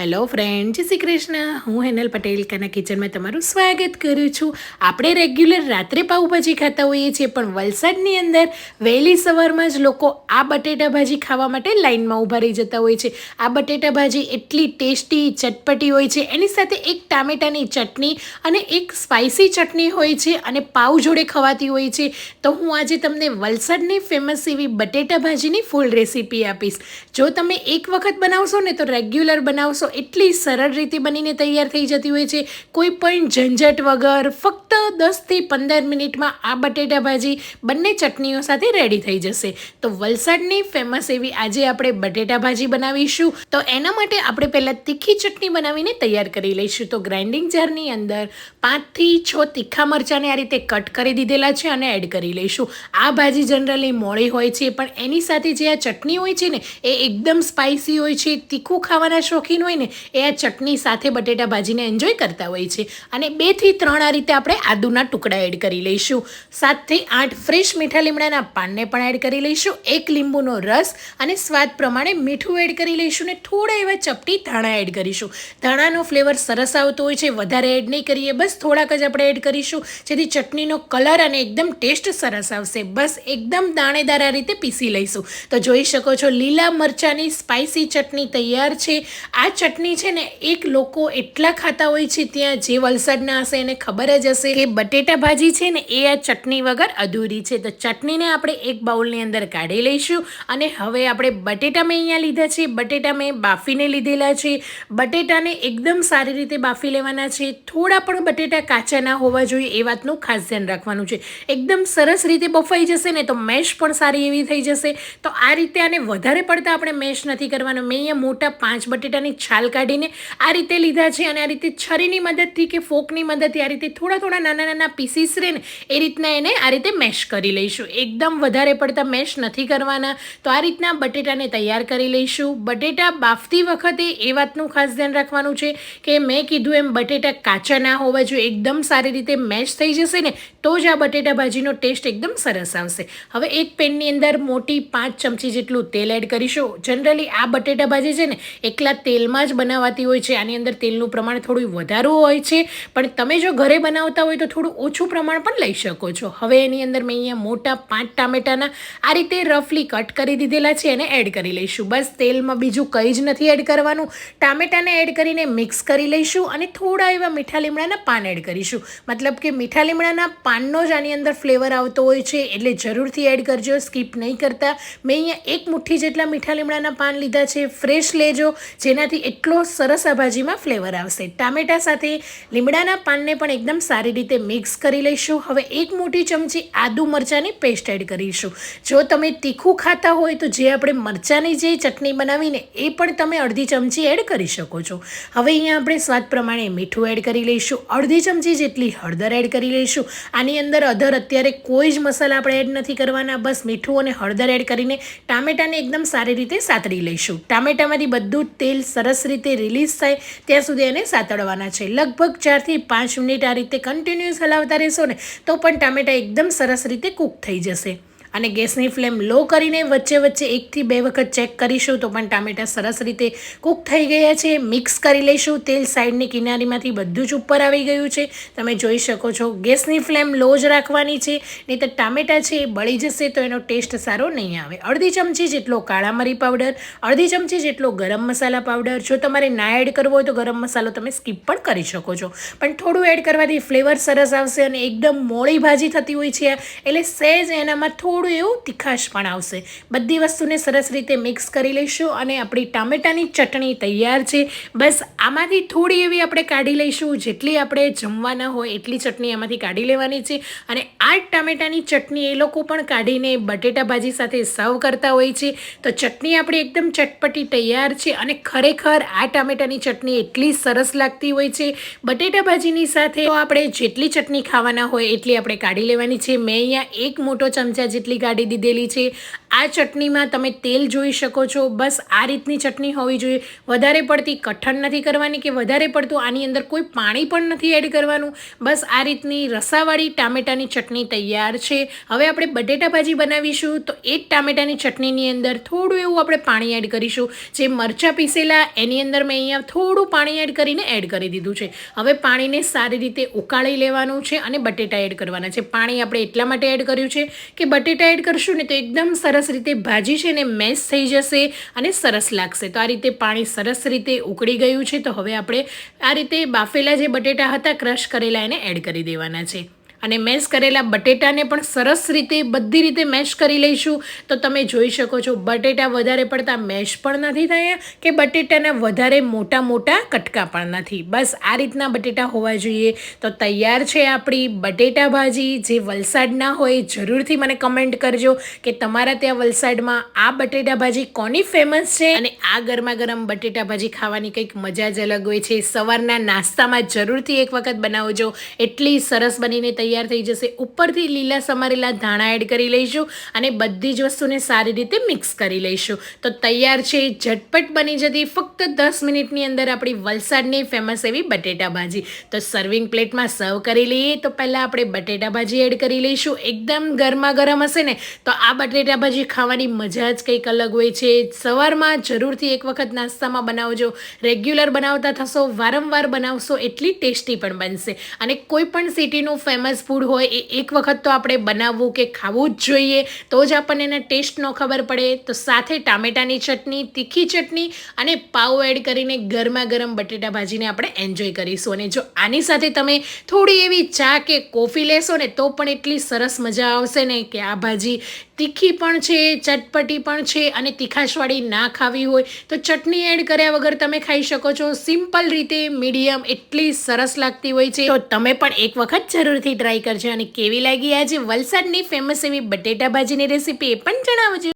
Hello friend જય શ્રી કૃષ્ણ. હું હેનલ પટેલ, કાના કિચનમાં તમારું સ્વાગત કરું છું. આપણે રેગ્યુલર રાત્રે પાઉંભાજી ખાતા હોઈએ છીએ, પણ વલસાડની અંદર વહેલી સવારમાં જ લોકો આ બટેટા ભાજી ખાવા માટે લાઇનમાં ઊભા રહી જતા હોય છે. આ બટેટા ભાજી એટલી ટેસ્ટી, ચટપટી હોય છે. એની સાથે એક ટામેટાની ચટણી અને એક સ્પાઇસી ચટણી હોય છે અને પાઉં જોડે ખવાતી હોય છે. તો હું આજે તમને વલસાડની ફેમસ એવી બટેટા ભાજીની ફૂલ રેસીપી આપીશ. જો તમે એક વખત બનાવશો ને તો રેગ્યુલર બનાવશો. એટલી સરળ રીતે બનીને તૈયાર થઈ જતી હોય છે. કોઈ પણ ઝંઝટ વગર ફક્ત દસથી પંદર મિનિટમાં આ બટેટા ભાજી બંને ચટણીઓ સાથે રેડી થઈ જશે. તો વલસાડની ફેમસ એવી આજે આપણે બટેટા ભાજી બનાવીશું. તો એના માટે આપણે પહેલાં તીખી ચટણી બનાવીને તૈયાર કરી લઈશું. તો ગ્રાઇન્ડિંગ જારની અંદર પાંચથી છ તીખા મરચાંને આ રીતે કટ કરી દીધેલા છે અને એડ કરી લઈશું. આ ભાજી જનરલી મોળી હોય છે, પણ એની સાથે જે આ ચટણી હોય છે ને, એ એકદમ સ્પાઇસી હોય છે, તીખું ખાવાના શોખીન હોય ને એ આ ચટણી સાથે બટેટા ભાજીને એન્જોય કરતા હોય છે. અને બેથી ત્રણ આ રીતે આપણે આદુના ટુકડા એડ કરી લઈશું. સાતથી આઠ ફ્રેશ મીઠા લીમડાના પાનને પણ એડ કરી લઈશું. એક લીંબુનો રસ અને સ્વાદ પ્રમાણે મીઠું એડ કરી લઈશું ને થોડા એવા ચપટી ધાણા એડ કરીશું. ધાણાનો ફ્લેવર સરસ આવતો હોય છે, વધારે એડ નહીં કરીએ, બસ થોડાક જ આપણે એડ કરીશું. જેથી ચટણીનો કલર અને એકદમ ટેસ્ટ સરસ આવશે. બસ એકદમ દાણેદાર આ રીતે પીસી લઈશું. તો જોઈ શકો છો, લીલા મરચાંની સ્પાઇસી ચટણી તૈયાર છે. આ ચટણી છે ને, એક લોકો એટલા ખાતા હોય છે, ત્યાં જે વલસાડના હશે એને ખબર જ હશે કે બટેટા ભાજી છે ને, એ આ ચટણી વગર અધૂરી છે. તો ચટણીને આપણે એક બાઉલની અંદર કાઢી લઈશું અને હવે આપણે બટેટા મેં અહીંયા લીધા છે, બટેટા મેં બાફીને લીધેલા છે. બટેટાને એકદમ સારી રીતે બાફી લેવાના છે. થોડા પણ બટેટા કાચા ના હોવા જોઈએ, એ વાતનું ખાસ ધ્યાન રાખવાનું છે. એકદમ સરસ રીતે બફાઈ જશે ને, તો મેશ પણ સારી એવી થઈ જશે. તો આ રીતે આને વધારે પડતા આપણે મેશ નથી કરવાનું. મેં અહીંયા મોટા પાંચ બટેટાની છાલ કાઢીને આ રીતે લીધા છે અને આ રીતે છરીની મદદથી કે ફોકની મદદથી આ રીતે થોડા થોડા નાના નાના પીસીસ રહે ને એ રીતના એને આ રીતે મેશ કરી લઈશું. એકદમ વધારે પડતા મેશ નથી કરવાના. તો આ રીતના બટેટાને તૈયાર કરી લઈશું. બટેટા બાફતી વખતે એ વાતનું ખાસ ધ્યાન રાખવાનું છે કે મેં કીધું એમ બટેટા કાચા ના હોવા જોઈએ. એકદમ સારી રીતે મેશ થઈ જશે ને તો જ આ બટેટા ભાજીનો ટેસ્ટ એકદમ સરસ આવશે. હવે એક પેનની અંદર મોટી પાંચ ચમચી જેટલું તેલ એડ કરીશું. જનરલી આ બટેટા ભાજી છે ને એકલા તેલમાં જ બનાવાતી હોય છે. આની અંદર તેલનું પ્રમાણ થોડું વધારું હોય છે. પણ તમે જો ઘરે બનાવતા હોય તો થોડું ઓછું પ્રમાણ પણ લઈ શકો છો. હવે એની અંદર મેં અહીંયા મોટા પાંચ ટામેટાના આ રીતે રફલી કટ કરી દીધેલા છે. એને એડ કરી લઈશું. બસ તેલમાં બીજું કંઈ જ નથી એડ કરવાનું. ટામેટાને એડ કરીને મિક્સ કરી લઈશું અને થોડા એવા મીઠા લીમડાના પાન એડ કરીશું. મતલબ કે મીઠા લીમડાના પાનનો જ આની અંદર ફ્લેવર આવતો હોય છે. એટલે જરૂરથી એડ કરજો. સ્કીપ નહીં કરતા. મેં અહીંયા એક મુઠ્ઠી જેટલા મીઠા લીમડાના પાન લીધા છે. ફ્રેશ લેજો. જેનાથી એટલો સરસ આ ભાજીમાં ફ્લેવર આવશે. ટામેટા સાથે લીમડાના પાનને પણ એકદમ સારી રીતે મિક્સ કરી લઈશું. હવે એક મોટી ચમચી આદુ મરચાંની પેસ્ટ એડ કરીશું. જો તમે તીખું ખાતા હોય તો જે આપણે મરચાંની જે ચટણી બનાવીને એ પણ તમે અડધી ચમચી એડ કરી શકો છો. હવે અહીંયા આપણે સ્વાદ પ્રમાણે મીઠું એડ કરી લઈશું. અડધી ચમચી જેટલી હળદર એડ કરી લઈશું. આની અંદર અધર અત્યારે કોઈ જ મસાલા આપણે એડ નથી કરવાના. બસ મીઠું અને હળદર એડ કરીને ટામેટાને એકદમ સારી રીતે સાતડી લઈશું. ટામેટામાંથી બધું તેલ સરસ રીતે રિલીઝ થાય, ત્યાં સુધી એને સાતળવાના છે. લગભગ ચારથી પાંચ મિનિટ આ રીતે કન્ટિન્યુઅસ હલાવતા રહેશો ને, તો પણ ટામેટા એકદમ સરસ રીતે કૂક થઈ જશે. અને ગેસની ફ્લેમ લો કરીને વચ્ચે વચ્ચે એકથી બે વખત ચેક કરીશું તો પણ ટામેટાં સરસ રીતે કૂક થઈ ગયા છે. મિક્સ કરી લઈશું. તેલ સાઈડની કિનારીમાંથી બધું જ ઉપર આવી ગયું છે. તમે જોઈ શકો છો ગેસની ફ્લેમ લો જ રાખવાની છે. નહીં તો ટામેટાં છે એ બળી જશે તો એનો ટેસ્ટ સારો નહીં આવે. અડધી ચમચી જેટલો કાળા મરી પાવડર, અડધી ચમચી જેટલો ગરમ મસાલા પાવડર. જો તમારે ના એડ કરવો હોય તો ગરમ મસાલો તમે સ્કીપ પણ કરી શકો છો. પણ થોડું એડ કરવાથી ફ્લેવર સરસ આવશે અને એકદમ મોળી ભાજી થતી હોય છે એટલે સહેજ એનામાં થોડું એવું તીખાશ પણ આવશે. બધી વસ્તુને સરસ રીતે મિક્સ કરી લઈશું અને આપણી ટામેટાની ચટણી તૈયાર છે. બસ આમાંથી થોડી એવી આપણે કાઢી લઈશું. જેટલી આપણે જમવાના હોય એટલી ચટણી આમાંથી કાઢી લેવાની છે. અને આ ટામેટાની ચટણી એ લોકો પણ કાઢીને બટેટા ભાજી સાથે સર્વ કરતા હોય છે. તો ચટણી આપણી એકદમ ચટપટી તૈયાર છે અને ખરેખર આ ટામેટાની ચટણી એટલી સરસ લાગતી હોય છે. બટેટા ભાજીની સાથે આપણે જેટલી ચટણી ખાવાના હોય એટલી આપણે કાઢી લેવાની છે. મેં અહીંયા એક મોટો ચમચા જેટલી કાઢી દીધેલી છે. આ ચટણીમાં તમે તેલ જોઈ શકો છો. બસ આ રીતની ચટણી હોવી જોઈએ. વધારે પડતી કઠણ નથી કરવાની કે વધારે પડતું આની અંદર કોઈ પાણી પણ નથી એડ કરવાનું. બસ આ રીતની રસાવાળી ટામેટાની ચટણી તૈયાર છે. હવે આપણે બટેટા ભાજી બનાવીશું. તો એ જ ટામેટાની ચટણીની અંદર થોડું એવું આપણે પાણી એડ કરીશું. જે મરચાં પીસેલા, એની અંદર મેં અહીંયા થોડું પાણી એડ કરીને એડ કરી દીધું છે. હવે પાણીને સારી રીતે ઉકાળી લેવાનું છે અને બટેટા એડ કરવાના છે. પાણી આપણે એટલા માટે એડ કર્યું છે કે બટેટા એડ કરશું ને તો એકદમ સરસ રીતે ભાજી છે ને મેશ થઈ જશે અને સરસ લાગશે. તો આ રીતે પાણી સરસ રીતે ઉકળી ગયું છે. તો હવે આપણે આ રીતે બાફેલા જે બટેટા હતા, ક્રશ કરેલા એને એડ કરી દેવાના છે. અને મેશ કરેલા બટેટાને પણ સરસ રીતે, બધી રીતે મેશ કરી લઈશું. તો તમે જોઈ શકો છો, બટેટા વધારે પડતા મેશ પણ નથી થયા કે બટેટાના વધારે મોટા મોટા કટકા પણ નથી. બસ આ રીતના બટેટા હોવા જોઈએ. તો તૈયાર છે આપણી બટેટા ભાજી. જે વલસાડના હોય, જરૂરથી મને કમેન્ટ કરજો કે તમારા ત્યાં વલસાડમાં આ બટેટા ભાજી કોની ફેમસ છે? અને આ ગરમા ગરમ બટેટા ભાજી ખાવાની કંઈક મજા જ અલગ હોય છે. સવારના નાસ્તામાં જરૂરથી એક વખત બનાવજો. એટલી સરસ બનીને તૈયાર થઈ જશે. ઉપરથી લીલા સમારેલા ધાણા એડ કરી લઈશું અને બધી જ વસ્તુને સારી રીતે મિક્સ કરી લઈશું. તો તૈયાર છે, ઝટપટ બની જતી ફક્ત દસ મિનિટની અંદર આપણી વલસાડની ફેમસ એવી બટેટા ભાજી. તો સર્વિંગ પ્લેટમાં સર્વ કરી લઈએ. તો પહેલાં આપણે બટેટા ભાજી એડ કરી લઈશું. એકદમ ગરમા ગરમ હશે ને, તો આ બટેટા ભાજી ખાવાની મજા જ કંઈક અલગ હોય છે. સવારમાં જરૂરથી એક વખત નાસ્તામાં બનાવજો. રેગ્યુલર બનાવતા થશો, વારંવાર બનાવશો, એટલી ટેસ્ટી પણ બનશે. અને કોઈ પણ સિટીનું ફેમસ ફૂડ હોય, એ એક વખત તો આપણે બનાવવું કે ખાવું જ જોઈએ, તો જ આપણને એના ટેસ્ટનો ખબર પડે. તો સાથે ટામેટાની ચટણી, તીખી ચટણી અને પાઉ એડ કરીને ગરમા ગરમ બટેટા ભાજીને આપણે એન્જોય કરીશું. અને જો આની સાથે તમે થોડી એવી ચા કે કોફી લેશો ને, તો પણ એટલી સરસ મજા આવશે ને કે આ ભાજી તીખી પણ છે, ચટપટી પણ છે અને તીખાશવાળી ના ખાવી હોય તો ચટણી એડ કર્યા વગર તમે ખાઈ શકો છો. સિમ્પલ રીતે મીડિયમ એટલી સરસ લાગતી હોય છે. તો તમે પણ એક વખત જરૂરથી ટ્રાય કરજો અને કેવી લાગી આજે વલસાડની ફેમસ એવી બટેટા ભાજીની રેસીપી એ પણ જણાવજો.